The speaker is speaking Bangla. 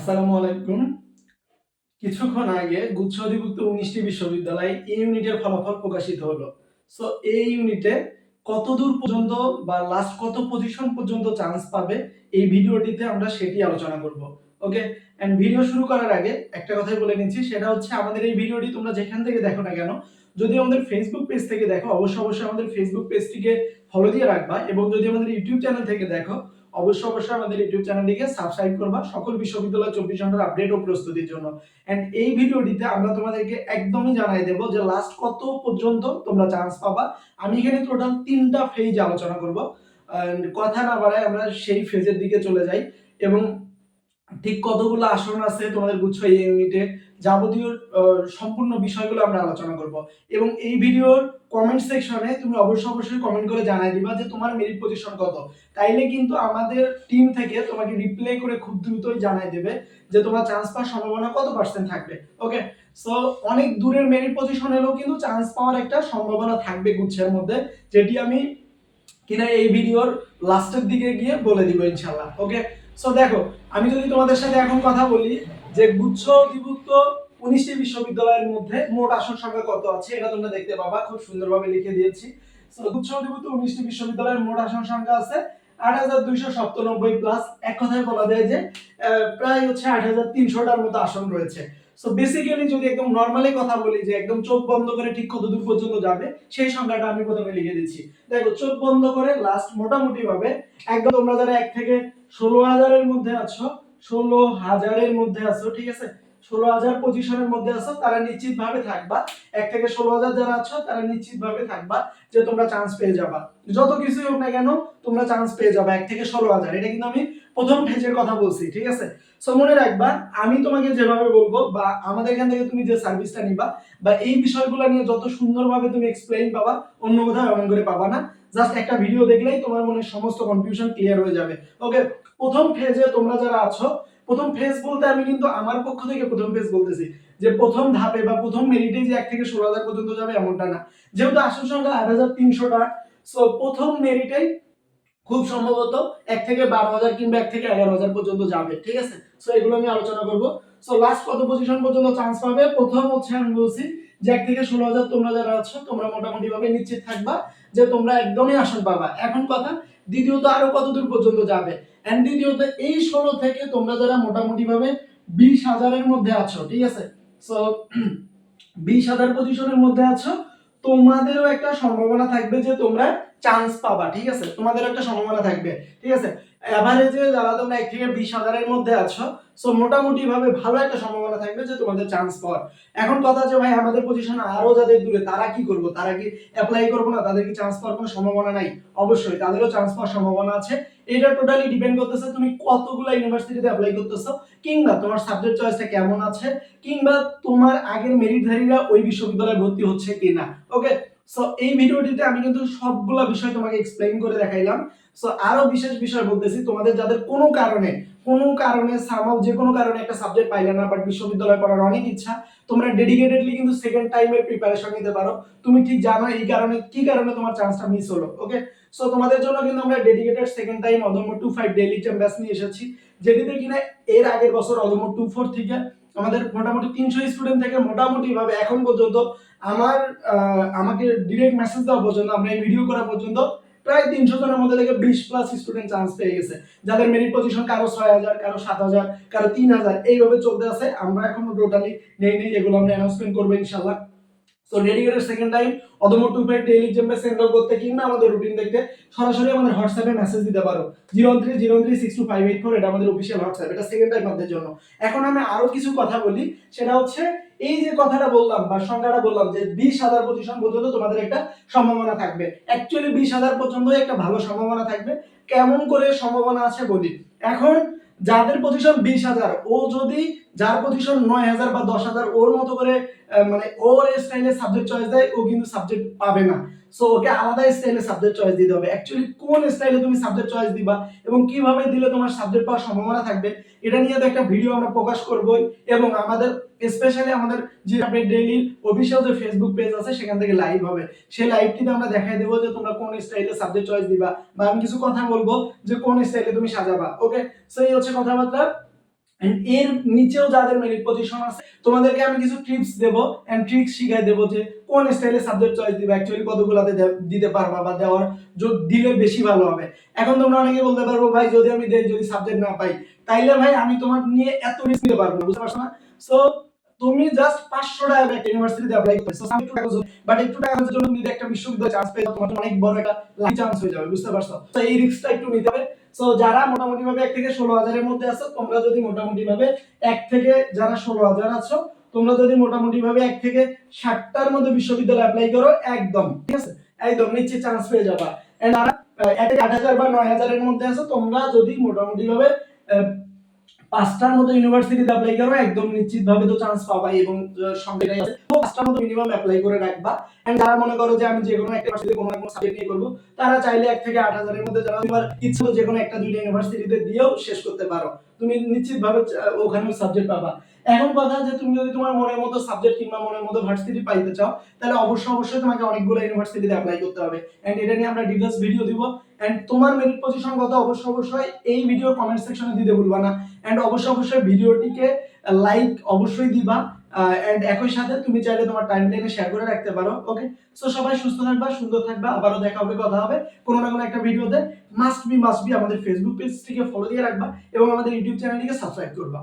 আসসালামু আলাইকুম। কিছুক্ষণ আগে গুচ্ছ অধিভুক্ত উনিশটি বিশ্ববিদ্যালয় এই ইউনিটের ফলাফল প্রকাশিত হলো। সো এই ইউনিটে কত দূর পর্যন্ত বা লাস্ট কত পজিশন পর্যন্ত চান্স পাবে, এই ভিডিওটিতে আমরা সেটি আলোচনা করব। ওকে এন্ড ভিডিও শুরু করার আগে একটা কথাই বলে নিচ্ছি, সেটা হচ্ছে আমাদের এই ভিডিওটি তোমরা যেখান থেকে দেখো না কেন, যদি আমাদের ফেসবুক পেজ থেকে দেখো, অবশ্যই অবশ্যই আমাদের ফেসবুক পেজটিকে ফলো দিয়ে রাখবা এবং যদি আমাদের ইউটিউব চ্যানেল থেকে দেখো অবশ্যই অবশ্যই আমাদের ইউটিউব চ্যানেলটিকে সাবস্ক্রাইব করবা। সকল বিশ্ববিদ্যালয় চব্বিশ ঘণ্টার আপডেট ও প্রস্তুতির জন্য। অ্যান্ড এই ভিডিওটিতে আমরা তোমাদেরকে একদমই জানাই দেব যে লাস্ট কত পর্যন্ত তোমরা চান্স পাবা। আমি এখানে টোটাল তিনটা ফেজ আলোচনা করব। কথা না বাড়ায় আমরা সেই ফেজের দিকে চলে যাই। এবং ঠিক কতগুলো আসন আছে তোমাদের গুচ্ছ এই ইউনিটে যাবতীয় সম্পূর্ণ বিষয়গুলো আমরা আলোচনা করব। এবং এই ভিডিওর কমেন্ট সেকশনে তুমি অবশ্যই অবশ্যই কমেন্ট করে জানাই দিবা যে তোমার মেরিট পজিশন কত। তাইলে কিন্তু আমাদের টিম থেকে তোমাকে রিপ্লাই করে খুব দ্রুতই জানাই দেবে যে তোমার চান্স পাওয়ার সম্ভাবনা কত পার্সেন্ট থাকবে। ওকে সো অনেক দূরের মেরিট পজিশন এলেও কিন্তু চান্স পাওয়ার একটা সম্ভাবনা থাকবে গুচ্ছের মধ্যে, যেটি আমি কিনা এই ভিডিওর লাস্টের দিকে গিয়ে বলে দিব ইনশাল্লাহ ওকে সো দেখো আমি যদি তোমাদের সাথে এখন কথা বলি, যে গুচ্ছ, অধিভুক্ত উনিশটি বিশ্ববিদ্যালয়ের মধ্যে মোট আসন সংখ্যা কত আছে, এটা তোমরা দেখতে পাবা, খুব সুন্দরভাবে লিখে দিয়েছি। গুচ্ছ, অধিভুক্ত উনিশটি বিশ্ববিদ্যালয়ের মোট আসন সংখ্যা আছে আট হাজার দুইশো সপ্তানব্বই প্লাস এক কথায় বলা যায় যে প্রায় হচ্ছে আট হাজার তিনশোটার মতো আসন রয়েছে। সো বেসিক্যালি যদি একদম নর্মালি কথা বলি যে একদম চোখ বন্ধ করে ঠিক কতদূর পর্যন্ত যাবে, সেই সংখ্যাটা আমি প্রথমে লিখে দিচ্ছি। দেখো, চোখ বন্ধ করে লাস্ট মোটামুটি ভাবে একদম তোমরা যারা এক থেকে ষোলো হাজারের মধ্যে আছো, ষোলো হাজারের মধ্যে আছো, ঠিক আছে? ষোলো হাজার পজিশনের মধ্যে আছো, তারা নিশ্চিত ভাবে থাকবা। এক থেকে ষোলো হাজার যারা আছো, তারা নিশ্চিত ভাবে থাকবা যে তোমরা চান্স পেয়ে যাবা। যত কিছুই হোক না কেন, তোমরা চান্স পেয়ে যাবা এক থেকে ষোলো হাজার। এটা কিন্তু আমি প্রথম ফেজের কথা বলছি, ঠিক আছে? সো মনে রাখবা, আমি তোমাকে যেভাবে বলব বা আমাদের এখান থেকে তুমি যে সার্ভিসটা নিবা বা এই বিষয়গুলো নিয়ে যত সুন্দরভাবে তুমি এক্সপ্লেইন পাবা, অন্য কোথাও এমন করে পাবা না। জাস্ট একটা ভিডিও দেখলেই তোমার মনে সমস্ত কনফিউশন ক্লিয়ার হয়ে যাবে। ওকে প্রথম ফেজে তোমরা যারা আছো প্রথম ফেজ বলতে আমি কিন্তু আমার পক্ষ থেকে প্রথম ফেজ বলতেছি যে প্রথম ধাপে বা প্রথম মেরিটে যে এক থেকে ষোলো হাজার পর্যন্ত যাবে এমনটা না। যেহেতু আসন সংখ্যা আট হাজার তিনশোটা সো প্রথম মেরিটেই খুব সম্ভবত এক থেকে বারো হাজার কিংবা এক থেকে এগারো হাজার পর্যন্ত যাবে, ঠিক আছে? সো এগুলো আমি আলোচনা করব। সো লাস্ট কত পজিশন পর্যন্ত চান্স পাবে? প্রথম হচ্ছে আমি বলছি যে এক থেকে ষোলো হাজার তোমরা যারা আছো, তোমরা মোটামুটি ভাবে নিশ্চিত থাকবা যে তোমরা একদমই আসন পাবা। এখন কথা দ্বিতীয়ত আরও কতদূর পর্যন্ত যাবে? এন্ড দ্বিতীয়ত এই ষোলো থেকে তোমরা যারা মোটামুটি ভাবে বিশ হাজারের মধ্যে আছো, ঠিক আছে? সো বিশ হাজার পজিশনের মধ্যে আছো, তোমাদেরও একটা সম্ভাবনা থাকবে যে তোমরা চান্স পাবা, ঠিক আছে? তোমাদের একটা সম্ভাবনা থাকবে, ঠিক আছে? এভারেজে যারা তোমরা এক থেকে বিশ হাজারের মধ্যে আছো সো মোটামুটি ভাবে ভালো একটা সম্ভাবনা থাকবে যে তোমাদের চান্স পাওয়ার। এখন কথা যে ভাই, আমাদের পজিশন আরও যাদের দূরে, তারা কি করব? তারা কি অ্যাপ্লাই করব না? তাদের কি চান্স পাওয়ার কোনো সম্ভাবনা নাই? অবশ্যই, তাদেরও চান্স পাওয়ার সম্ভাবনা আছে। এটা টোটালি ডিপেন্ড করতেছে তুমি কতগুলো ইউনিভার্সিটিতে অ্যাপ্লাই করতেছো, কিংবা তোমার সাবজেক্ট চয়েসটা কেমন আছে, কিংবা তোমার আগের মেরিটধারীরা ওই বিশ্ববিদ্যালয়ে ভর্তি হচ্ছে কিনা ওকে সো এই ভিডিওটিতে আমি কিন্তু সবগুলা বিষয় তোমাকে এক্সপ্লেইন করে দেখাইলাম। সো আরও বিশেষ বিষয় বলতেছি, তোমাদের যাদের কোনো কারণে কোনো কারণে সামাও যে কোনো কারণে একটা সাবজেক্ট পাইলে না বাট বিশ্ববিদ্যালয়ে পড়ার অনেক ইচ্ছা, তোমরা ডেডিকেটেডলি কিন্তু সেকেন্ড টাইমের প্রিপারেশন নিতে পারো। তুমি ঠিক জানো এই কারণে, কি কারণে তোমার চান্সটা মিস হলো ওকে সো তোমাদের জন্য কিন্তু আমরা ডেডিকেটেড সেকেন্ড টাইম অদম্য টু ফাইভ ডেইলি ব্যাচ নিয়ে এসেছি, যেটিতে কিনা এর আগের বছর অদম্য টু ফোর থেকে আমাদের মোটামুটি তিনশো স্টুডেন্ট থেকে মোটামুটি ভাবে এখন পর্যন্ত আমার আমাকে ডিরেক্ট মেসেজ দেওয়া পর্যন্ত, আমরা এই ভিডিও করা পর্যন্ত প্রায় তিনশো জনের মধ্যে থেকে বিশ প্লাস স্টুডেন্ট চান্স পেয়ে গেছে। যাদের মেরিট পজিশন কারও ছয় হাজার, কারও সাত হাজার, কারও তিন হাজার, এইভাবে চলতে আছে। আমরা এখন টোটালি নেই নেই, এগুলো আমরা অ্যানাউন্সমেন্ট করব ইনশাল্লাহ সো ডেডিকেটেড সেকেন্ড টাইম অদম টু ফাইভ ডেইলি জেমে সেন্ড করতে কিংবা আমাদের রুটিন দেখতে সরাসরি আমাদের হোয়াটসঅ্যাপে মেসেজ দিতে পারো। Zero three zero three six two five eight four এটা আমাদের অফিসিয়াল হোয়াটসঅ্যাপ এটা সেকেন্ড টাইম আপনাদের জন্য। এখন আমি আরও কিছু কথা বলি, সেটা হচ্ছে এই যে কথাটা বললাম বা সংখ্যাটা বললাম যে বিশ হাজার পজিশন পর্যন্ত তোমাদের একটা সম্ভাবনা থাকবে। অ্যাকচুয়ালি বিশ হাজার পর্যন্ত একটা ভালো সম্ভাবনা থাকবে। কেমন করে সম্ভাবনা আছে বলি? এখন যাদের পজিশন বিশ হাজার, ও যদি যার পজিশন নয় হাজার বা দশ হাজার, ওর মতো করে মানে ওর স্টাইলে সাবজেক্ট চয়েস দেয়, ও কিন্তু সাবজেক্ট পাবে না। সো ওকে আলাদা স্টাইলে সাবজেক্ট চয়েস দিতে হবে। অ্যাকচুয়ালি কোন স্টাইলে তুমি সাবজেক্ট চয়েস দিবা এবং কীভাবে দিলে তোমার সাবজেক্ট পাওয়ার সম্ভাবনা থাকবে, এটা নিয়ে তো একটা ভিডিও আমরা প্রকাশ করবই। এবং আমাদের স্পেশালি আমাদের যে আপডেট ডেইলি অফিসিয়াল যে ফেসবুক পেজ আছে, সেখান থেকে লাইভ হবে। সেই লাইভটিতে আমরা দেখাই দেবো যে তোমরা কোন স্টাইলে সাবজেক্ট চয়েস দিবা। বা আমি কিছু কথা বলব যে কোন স্টাইলে তুমি সাজাবা ওকে সো এই হচ্ছে কথাবার্তা। এর নিচেও যাদের মেরিট পজিশন আছে, তোমাদেরকে আমি কিছু টিপস দেব এন্ড ট্রিক্স শিখাই যে কোন স্টাইলে সাবজেক্ট চয়েস দিবে অ্যাকচুয়ালি কতগুলাতে দিতে পারবা বা দেওয়ার দিলে বেশি ভালো হবে। এখন তোমরা অনেকে বলতে পারব, ভাই, যদি আমি দেই যদি সাবজেক্ট না পাই, তাইলে ভাই আমি তোমার নিয়ে এত রিস্ক নিতে পারব বুঝতে পারছ না? সো তুমি জাস্ট পাঁচশো টাকা একটা ইউনিভার্সিটিতে অ্যাপ্লাই আমি একটু টাকা বাট একটু টাকা একটা চান্স পেয়ে তোমার অনেক বড় একটা চান্স হয়ে যাবে, বুঝতে পারছ? তো এই রিস্কটা একটু নিতে হবে। সো যারা মোটামুটি ভাবে এক থেকে ষোলো হাজারের মধ্যে আছো, তোমরা যদি মোটামুটি ভাবে এক থেকে যারা ষোলো হাজার আছো, তোমরা যদি মোটামুটি ভাবে এক থেকে ষাটটার মধ্যে বিশ্ববিদ্যালয়ে অ্যাপ্লাই করো, একদম, ঠিক আছে? একদম নিচে চান্স পেয়ে যাবা। এন্ড যারা থেকে আট হাজার বা নয় হাজারের মধ্যে আছো, তোমরা যদি মোটামুটি ভাবে পাঁচটার মতো ইউনিভার্সিটিতে অ্যাপ্লাই করো, একদম নিশ্চিত ভাবে তো চান্স পাবাই এবং সংখ্যাটাই আছে। তো পাঁচটার মতো মিনিমাম অ্যাপ্লাই করে রাখবা। এন্ড যারা মনে করো যে আমি যে কোনো একটা ইউনিভার্সিটিতে কোনো কোনো সাবজেক্ট নিয়ে করব, তারা চাইলে এক থেকে আট হাজারের মধ্যে যারা তোমার ইচ্ছে যে কোনো একটা দুইটা ইউনিভার্সিটিতে দিয়েও শেষ করতে পারো। তুমি নিশ্চিত ভাবে ওখানে সাবজেক্ট পাবা। এখন কথা যে তুমি যদি তোমার মনের মতো সাবজেক্ট কিংবা মনের মতো ভার্সিটি পাইতে চাও, তাহলে অবশ্যই অবশ্যই তোমাকে অনেকগুলো ইউনিভার্সিটিতে অ্যাপ্লাই করতে হবে। এন্ড এটা নিয়ে আমরা ডিটেলস ভিডিও দিব। এন্ড তোমার মেরিট পজিশন কত? অবশ্যই অবশ্যই এই ভিডিও কমেন্ট সেকশনে দিতে ভুলবা না। এন্ড অবশ্যই অবশ্যই ভিডিওটিকে লাইক অবশ্যই দিবা। এন্ড একই সাথে তুমি চাইলে তোমার টাইম লাইনে শেয়ার করে রাখতে পারো। ওকে সো সবাই সুস্থ থাকবা, সুন্দর থাকবা। আবারও দেখা হবে, কথা হবে কোনো না কোনো একটা ভিডিওতে মাস্ট বি মাস্ট বি আমাদের ফেসবুক পেজটিকে ফলো দিয়ে রাখবা এবং আমাদের ইউটিউব চ্যানেলটিকে সাবস্ক্রাইব করবা।